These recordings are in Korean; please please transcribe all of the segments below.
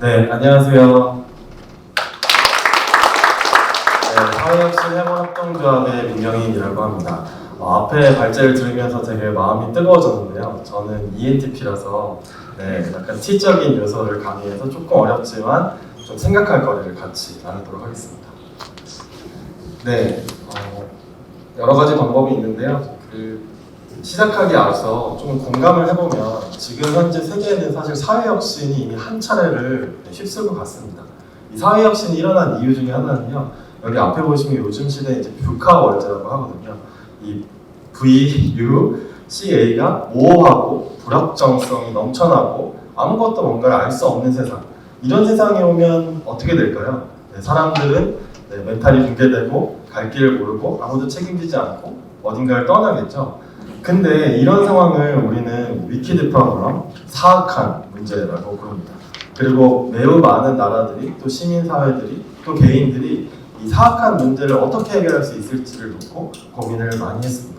네, 안녕하세요. 네, 사회혁신 해방합동조합의 민경인이라고 합니다. 어, 앞에 발제를 들으면서 되게 마음이 뜨거워졌는데요. 저는 ENTP라서 네, 약간 T적인 요소를 가미해서 조금 어렵지만 좀 생각할 거리를 같이 나누도록 하겠습니다. 네, 어, 여러 가지 방법이 있는데요. 그 시작하기 앞서 좀 공감을 해보면 지금 현재 세계에는 사실 사회혁신이 이미 한 차례를 휩쓸고 갔습니다. 이 사회혁신이 일어난 이유 중에 하나는요. 여기 앞에 보시면 요즘 시대에 이제 뷰카 월드라고 하거든요. 이 V, U, CA가 모호하고 불확정성이 넘쳐나고 아무것도 뭔가를 알 수 없는 세상. 이런 세상에 오면 어떻게 될까요? 네, 사람들은 네, 멘탈이 붕괴되고 갈 길을 모르고 아무도 책임지지 않고 어딘가를 떠나겠죠. 근데 이런 상황을 우리는 위키드파처럼 사악한 문제라고 부릅니다. 그리고 매우 많은 나라들이 또 시민 사회들이 또 개인들이 이 사악한 문제를 어떻게 해결할 수 있을지를 놓고 고민을 많이 했습니다.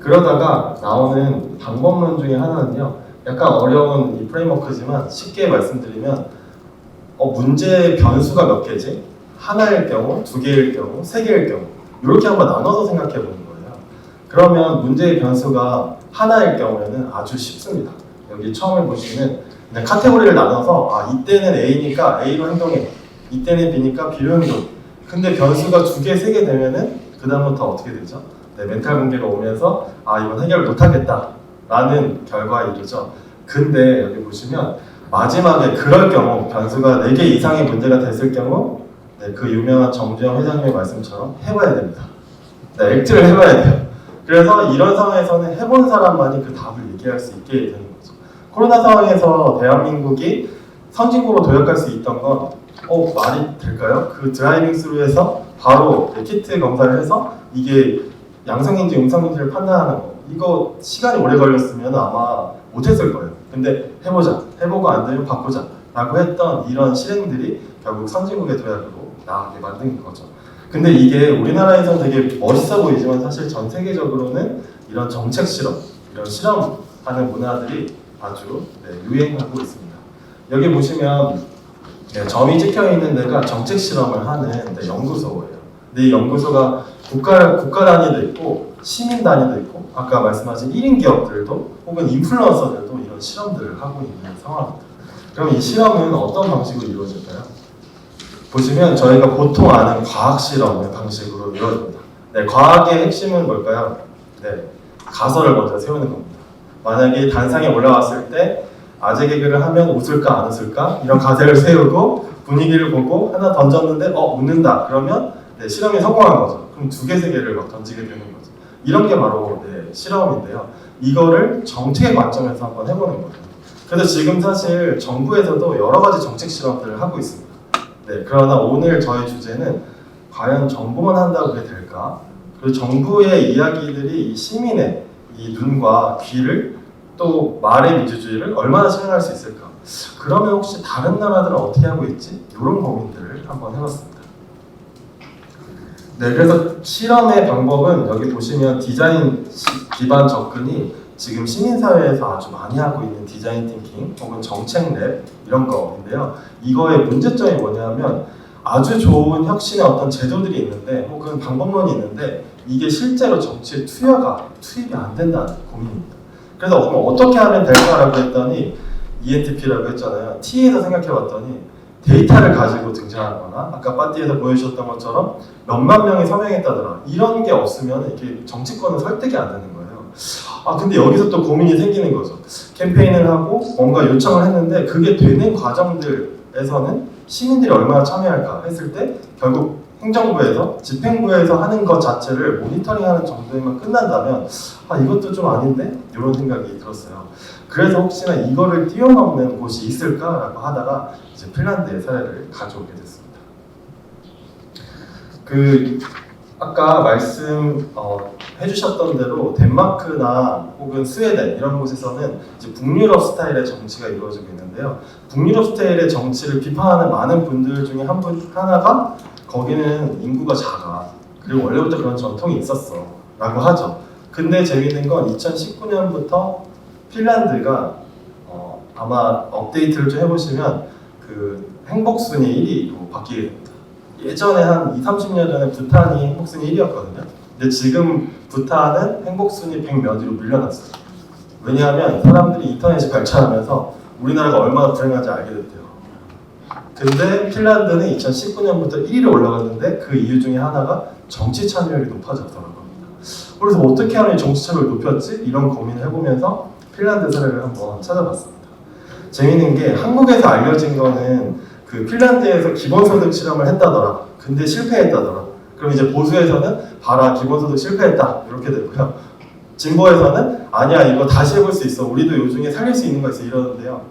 그러다가 나오는 방법론 중에 하나는요. 약간 어려운 이 프레임워크지만 쉽게 말씀드리면 어, 문제의 변수가 몇 개지? 하나일 경우, 두 개일 경우, 세 개일 경우 이렇게 한번 나눠서 생각해 보는 거예요. 그러면 문제의 변수가 하나일 경우에는 아주 쉽습니다. 여기 처음에 보시면 그냥 카테고리를 나눠서 아 이때는 A니까 A로 행동해, 이때는 B니까 B로 행동. 근데 변수가 두 개, 세 개 되면은 그 다음부터 어떻게 되죠? 네, 멘탈 붕괴가 오면서 아 이건 해결 못하겠다 라는 결과에 이르죠. 근데 여기 보시면 마지막에 그럴 경우 변수가 4개 이상의 문제가 됐을 경우 네, 그 유명한 정주영 회장님의 말씀처럼 해봐야 됩니다. 네, 액트를 해봐야 돼요. 그래서 이런 상황에서는 해본 사람만이 그 답을 얘기할 수 있게 되는 거죠. 코로나 상황에서 대한민국이 선진국으로 도약할 수 있던 건 어, 말이 될까요? 그 드라이빙 스루에서 바로 키트 검사를 해서 이게 양성인지 음성인지를 판단하는 거 이거 시간이 오래 걸렸으면 아마 못했을 거예요. 근데 해보자, 해보고 안 되면 바꾸자 라고 했던 이런 실행들이 결국 선진국의 도약으로 나가게 만든 거죠. 근데 이게 우리나라에서는 되게 멋있어 보이지만 사실 전 세계적으로는 이런 정책 실험, 이런 실험하는 문화들이 아주 네, 유행하고 있습니다. 여기 보시면 네, 점이 찍혀 있는 데가 정책 실험을 하는 네, 연구소예요. 근데 이 연구소가 국가 국가 단위도 있고 시민 단위도 있고 아까 말씀하신 1인 기업들도 혹은 인플루언서들도 이런 실험들을 하고 있는 상황입니다. 그럼 이 실험은 어떤 방식으로 이루어질까요? 보시면 저희가 보통 아는 과학 실험의 방식으로 이루어집니다. 네, 과학의 핵심은 뭘까요? 네, 가설을 먼저 세우는 겁니다. 만약에 단상에 올라왔을 때 아재 개그를 하면 웃을까 안 웃을까 이런 가설을 세우고 분위기를 보고 하나 던졌는데 어 웃는다 그러면 네, 실험이 성공한 거죠. 그럼 두 개 세 개를 막 던지게 되는 거죠. 이런 게 바로 네, 실험인데요. 이거를 정책의 관점에서 한번 해보는 거예요. 그래서 지금 사실 정부에서도 여러 가지 정책 실험들을 하고 있습니다. 네, 그러나 오늘 저의 주제는 과연 정부만 한다고 그게 될까? 그리고 정부의 이야기들이 이 시민의 이 눈과 귀를 또 말의 민주주의를 얼마나 실현할 수 있을까? 그러면 혹시 다른 나라들은 어떻게 하고 있지? 이런 고민들을 한번 해봤습니다. 네, 그래서 실험의 방법은 여기 보시면 디자인 시- 기반 접근이 지금 시민사회에서 아주 많이 하고 있는 디자인 띵킹 혹은 정책 랩 이런 거인데요. 이거의 문제점이 뭐냐면 아주 좋은 혁신의 어떤 제도들이 있는데 혹은 방법론이 있는데 이게 실제로 정치에 투여가 투입이 안 된다는 고민입니다. 그래서 그럼 어떻게 하면 될까라고 했더니 ENTP라고 했잖아요. T에서 생각해봤더니 데이터를 가지고 등장하거나 아까 파티에서 보여주셨던 것처럼 몇만 명이 서명했다더라. 이런 게 없으면 이게 정치권은 설득이 안 되는 거예요. 아 근데 여기서 또 고민이 생기는 거죠. 캠페인을 하고 뭔가 요청을 했는데 그게 되는 과정들에서는 시민들이 얼마나 참여할까 했을 때 결국 행정부에서 집행부에서 하는 것 자체를 모니터링하는 정도에만 끝난다면 아 이것도 좀 아닌데 이런 생각이 들었어요. 그래서 혹시나 이거를 뛰어넘는 곳이 있을까라고 하다가 이제 핀란드의 사례를 가져오게 됐습니다. 그 아까 말씀 어, 해주셨던 대로 덴마크나 혹은 스웨덴 이런 곳에서는 이제 북유럽 스타일의 정치가 이루어지고 있는데요. 북유럽 스타일의 정치를 비판하는 많은 분들 중에 한 분 하나가 거기는 인구가 작아. 그리고 원래부터 그런 전통이 있었어라고 하죠. 근데 재밌는 건 2019년부터 핀란드가 어, 아마 업데이트를 좀 해보시면 그그 행복 순위 1위로 바뀌게 됩니다. 예전에 한 2, 30년 전에 부탄이 행복순위 1위였거든요. 근데 지금 부탄은 행복순위 100몇 위로 밀려났어요. 왜냐하면 사람들이 인터넷이 발전하면서 우리나라가 얼마나 불행한지 알게 됐대요. 근데 핀란드는 2019년부터 1위로 올라갔는데 그 이유 중에 하나가 정치 참여율이 높아졌더라고요. 그래서 어떻게 하면 이 정치 참여를 높였지? 이런 고민을 해보면서 핀란드 사례를 한번 찾아봤습니다. 재밌는 게 한국에서 알려진 거는 그 핀란드에서 기본소득 실험을 했다더라. 근데 실패했다더라. 그럼 이제 보수에서는 봐라 기본소득 실패했다 이렇게 되고요. 진보에서는 아니야 이거 다시 해볼 수 있어. 우리도 요 중에 살릴 수 있는 거 있어 이러는데요.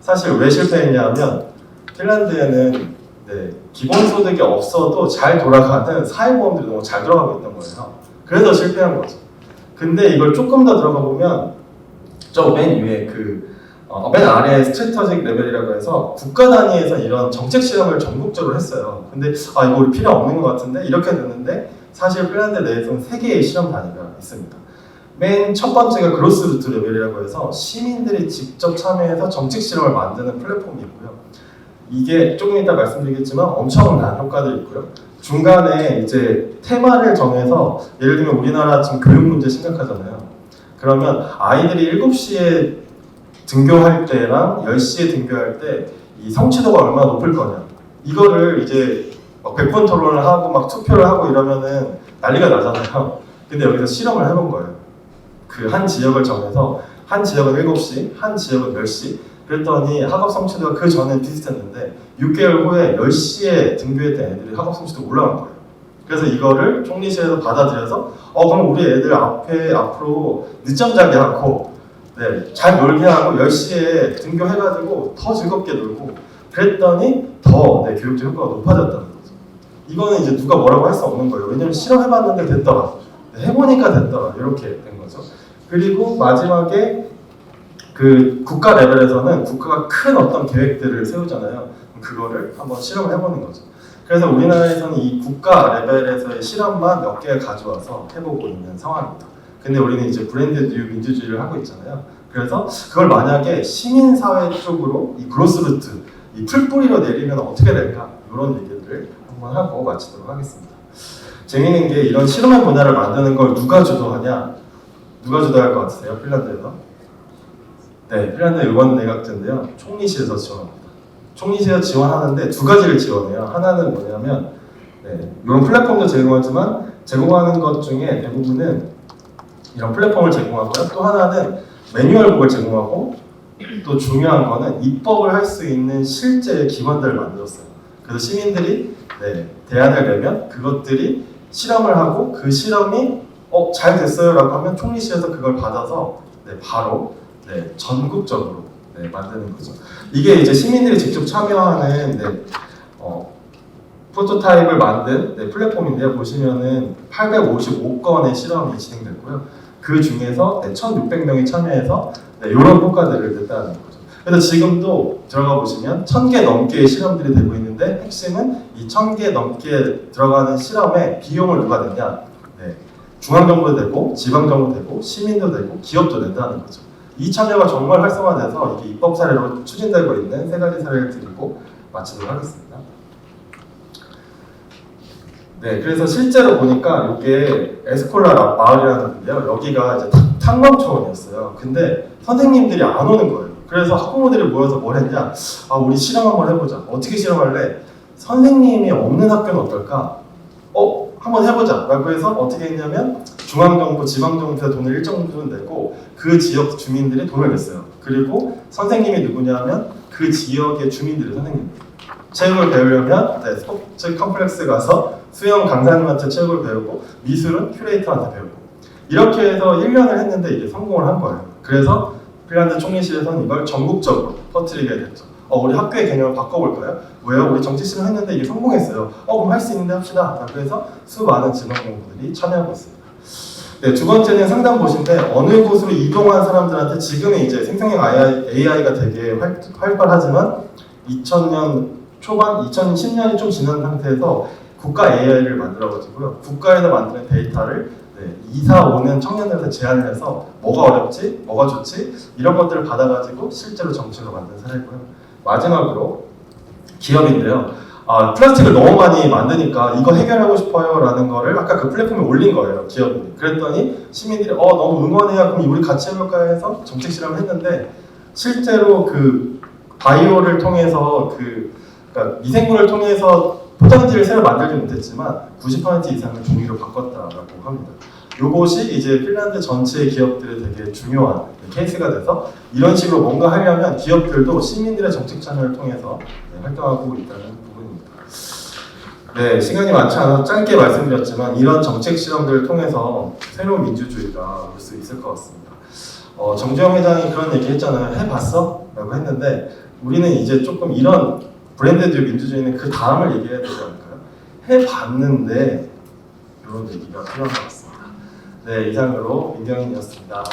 사실 왜 실패했냐면 핀란드에는 네, 기본소득이 없어도 잘 돌아가는 사회보험들이 너무 잘 들어가고 있던 거예요. 그래서 실패한 거죠. 근데 이걸 조금 더 들어가 보면 저 맨 위에 그 어, 맨 아래 스트래터직 레벨이라고 해서 국가 단위에서 이런 정책 실험을 전국적으로 했어요. 근데 아 이거 우리 필요 없는 것 같은데 이렇게 됐는데 사실 핀란드 내에서는 세 개의 실험 단위가 있습니다. 맨 첫 번째가 그로스루트 레벨이라고 해서 시민들이 직접 참여해서 정책 실험을 만드는 플랫폼이고요. 이게 조금 이따 말씀드리겠지만 엄청난 효과들이 있고요. 중간에 이제 테마를 정해서 예를 들면 우리나라 지금 교육 문제 심각하잖아요. 그러면 아이들이 7시에 등교할 때랑 10시에 등교할 때 이 성취도가 얼마나 높을 거냐. 이거를 이제 막 100번 토론을 하고 막 투표를 하고 이러면은 난리가 나잖아요. 근데 여기서 실험을 해본 거예요. 그 한 지역을 정해서 한 지역은 7시, 한 지역은 10시. 그랬더니 학업 성취도가 그 전에 비슷했는데 6개월 후에 10시에 등교했던 애들이 학업 성취도가 올라간 거예요. 그래서 이거를 총리실에서 받아들여서 어 그럼 우리 애들 앞에 앞으로 늦잠 자게 하고 네, 잘 놀게 하고 10시에 등교해가지고 더 즐겁게 놀고 그랬더니 더 네, 교육적 효과가 높아졌다는 거죠. 이거는 이제 누가 뭐라고 할 수 없는 거예요. 왜냐면 실험해봤는데 됐더라. 네, 해보니까 됐더라. 이렇게 된 거죠. 그리고 마지막에 그 국가 레벨에서는 국가가 큰 어떤 계획들을 세우잖아요. 그거를 한번 실험을 해보는 거죠. 그래서 우리나라에서는 이 국가 레벨에서의 실험만 몇 개 가져와서 해보고 있는 상황입니다. 근데 우리는 이제 브랜드 뉴 민주주의를 하고 있잖아요. 그래서 그걸 만약에 시민사회 쪽으로 이 그로스루트, 이 풀뿌리로 내리면 어떻게 될까? 이런 얘기들을 한번 하고 마치도록 하겠습니다. 재미있는 게 이런 실험의 문화를 만드는 걸 누가 주도하냐? 누가 주도할 것 같으세요? 핀란드에서? 네, 핀란드 의원 내각제인데요. 총리실에서 지원합니다. 총리실에서 지원하는데 두 가지를 지원해요. 하나는 뭐냐면 네, 이런 플랫폼도 제공하지만 제공하는 것 중에 대부분은 이런 플랫폼을 제공하고요. 또 하나는 매뉴얼북을 제공하고 또 중요한 거는 입법을 할 수 있는 실제 기관들을 만들었어요. 그래서 시민들이 네, 대안을 내면 그것들이 실험을 하고 그 실험이 어, 잘 됐어요라고 하면 총리실에서 그걸 받아서 네, 바로 네, 전국적으로 네, 만드는 거죠. 이게 이제 시민들이 직접 참여하는 네, 어, 프로토타입을 만든 네, 플랫폼인데요. 보시면은 855건의 실험이 진행됐고요. 그 중에서 네, 1,600명이 참여해서 네, 이런 효과들을 냈다는 거죠. 그래서 지금도 들어가 보시면 1,000개 넘게의 실험들이 되고 있는데 핵심은 이 1,000개 넘게 들어가는 실험에 비용을 누가 냈냐? 네, 중앙정부도 되고 지방정부도 되고 시민도 되고 기업도 낸다는 거죠. 이 참여가 정말 활성화돼서 이게 입법 사례로 추진되고 있는 세 가지 사례를 드리고 마치도록 하겠습니다. 네, 그래서 실제로 보니까 이게 에스콜라 마을이라는데요. 여기가 이제 탁- 탐방초원이었어요. 근데 선생님들이 안 오는 거예요. 그래서 학부모들이 모여서 뭘 했냐? 아, 우리 실험 한번 해보자. 어떻게 실험할래? 선생님이 없는 학교는 어떨까? 어, 한번 해보자. 라고 해서 어떻게 했냐면 중앙정부, 지방정부에서 돈을 일정 부분 내고 그 지역 주민들이 돈을 냈어요. 그리고 선생님이 누구냐면 그 지역의 주민들의 선생님. 체육을 배우려면 네, 스포츠 컴플렉스 가서 수영 강사님한테 체육을 배우고 미술은 큐레이터한테 배우고 이렇게 해서 1년을 했는데 이게 성공을 한 거예요. 그래서 핀란드 총리실에서는 이걸 전국적으로 퍼뜨리게 됐죠. 어, 우리 학교의 개념을 바꿔볼까요? 왜요? 우리 정치 실험 했는데 이게 성공했어요. 어, 그럼 할 수 있는데 합시다. 해서 수많은 진흥공부들이 참여하고 있습니다. 네, 두 번째는 상담 보신데 어느 곳으로 이동한 사람들한테 지금은 이제 생성형 AI가 되게 활, 활발하지만 2000년 초반, 2010년이 좀 지난 상태에서 국가 AI를 만들어가지고요. 국가에서 만드는 데이터를 네, 이사 오는 청년들한테 제안을 해서 뭐가 어렵지, 뭐가 좋지 이런 것들을 받아가지고 실제로 정책으로 만든 사례고요. 마지막으로 기업인데요. 아, 플라스틱을 너무 많이 만드니까 이거 해결하고 싶어요 라는 거를 아까 그 플랫폼에 올린 거예요 기업이 그랬더니 시민들이 어 너무 응원해요 그럼 우리 같이 해볼까 해서 정책 실험을 했는데 실제로 그 바이오를 통해서 그 그러니까 미생물을 통해서 포장지를 새로 만들지 못했지만 90% 이상을 종이로 바꿨다라고 합니다. 요것이 이제 핀란드 전체 기업들의 되게 중요한 케이스가 돼서 이런 식으로 뭔가 하려면 기업들도 시민들의 정책 채널을 통해서 네, 활동하고 있다는 부분입니다. 네, 시간이 많지 않아서 짧게 말씀드렸지만 이런 정책 실험들을 통해서 새로운 민주주의가 올 수 있을 것 같습니다. 어, 정주영 회장이 그런 얘기 했잖아요. 해봤어? 라고 했는데 우리는 이제 조금 이런 브랜드드 민주주의는 그 다음을 얘기해야 되지 않을까요? 해봤는데 이런 얘기가 필요한 것 같습니다. 네, 이상으로 민경인이었습니다.